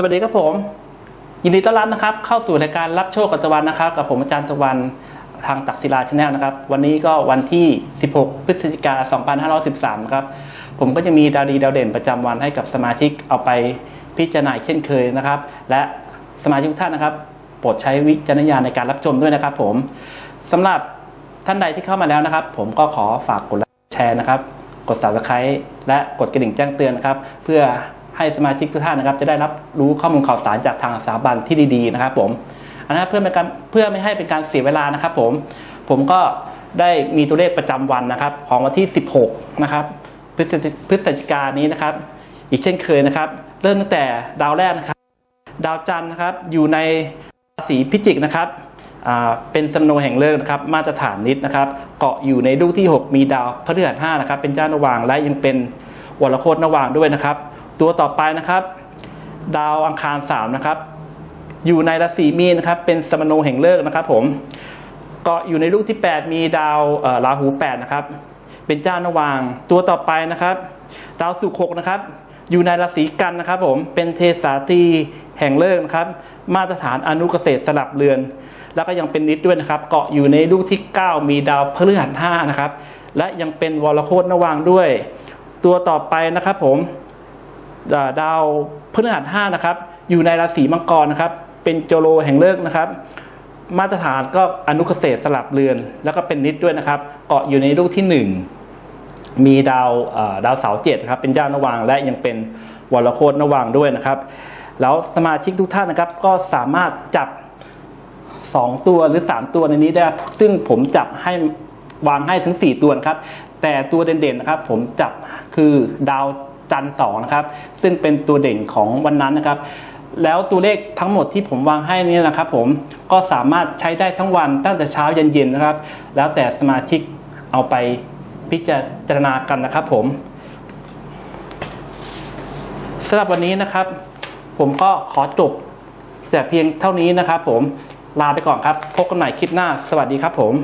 สวัสดีครับผม ยินดีต้อนรับนะครับ เข้าสู่รายการรับโชคกับตะวันนะครับ กับผมอาจารย์ตะวันทางตักศิลาชาแนลนะครับ วันนี้ก็วันที่ 16 พฤศจิกา2513 ครับ ผมก็จะมีดาวดีดาวเด่นประจำวันให้กับสมาชิกเอาไปพิจารณาเช่นเคยนะครับ และสมาชิกทุกท่านนะครับโปรดใช้วิจารณญาณในการรับชมด้วยนะครับ ผมสำหรับท่านใดที่เข้ามาแล้วนะครับ ผมก็ขอฝากกดไลค์แชร์นะครับ กด subscribe และกดกระดิ่งแจ้งเตือนนะครับ เพื่อ ให้สมาชิกทุกท่านนะครับ จะได้รับรู้ข้อมูลข่าวสารจากทางสถาบันที่ดีๆนะครับ ผมอันนั้นเพื่อไม่การเพื่อไม่ให้เป็นการเสียเวลานะครับ ผมผมก็ได้มีตัวเลขประจำวันนะครับ ของวันที่ 16 นะครับพฤศจิพฤศจิกายนนี้นะครับ อีกเช่นเคยนะครับ เริ่มตั้งแต่ดาวแรกนะครับ ดาวจันทร์นะครับอยู่ในราศีพิจิกนะครับเป็นสมโนแห่งเลิกนะครับ มาตรฐานนิดนะครับ เกาะอยู่ในลูกที่ 6 มีดาวพฤหัสห้านะครับ เป็นเจ้านวางและยังเป็นวรโคตนวางด้วยนะครับ ตัวต่อไปนะครับ ดาวอังคารสามนะครับ อยู่ในราศีมีนนะครับ เป็นสมโนแห่งเลิกนะครับ ผมเกาะอยู่ในลูกที่ 8 มีดาวราหู8นะครับ เป็นเจ้านวาง ตัวต่อไปนะครับ ดาวศุกร์หกนะครับ อยู่ในราศีกันนะครับ ผม เป็นเทสาตีแห่งเลิกนะครับ มาตรฐานอนุเกษตรสลับเรือน แล้วก็ยังเป็นนิดด้วยนะครับ เกาะอยู่ในลูกที่ 9 มีดาวพฤหัสห้านะครับ และยังเป็นวรโคตนวางด้วย ตัวต่อไปนะครับ ผม ดาวพฤหัสห้านะครับ อยู่ในราศีมังกรนะครับ เป็นโจโลแห่งเลิกนะครับ มาตรฐานก็อนุเกษตรสลับเรือน แล้วก็เป็นนิดด้วยนะครับ เกาะอยู่ในลูกที่หนึ่งมีดาวดาวเสาเจ็ดครับ เป็นเจ้านวางและยังเป็นวรโคตนวางด้วยนะครับ แล้วสมาชิกทุกท่านนะครับ ก็สามารถจับ 2 ตัวหรือ 3 ตัวในนี้ได้ ซึ่งผมจับให้วางให้ถึง 4 ตัวนะครับ แต่ตัวเด่นๆนะครับ ผมจับคือดาว จันทร์สองนะครับ ซึ่งเป็นตัวเด่นของวันนั้นนะครับ แล้วตัวเลขทั้งหมดที่ผมวางให้นี่นะครับผมก็สามารถใช้ได้ทั้งวันตั้งแต่เช้ายันเย็นนะครับ แล้วแต่สมาชิกเอาไปพิจารณากันนะครับผมสำหรับวันนี้นะครับ ผมก็ขอจบแต่เพียงเท่านี้นะครับผมลาไปก่อนครับ พบกันใหม่คลิปหน้า สวัสดีครับผม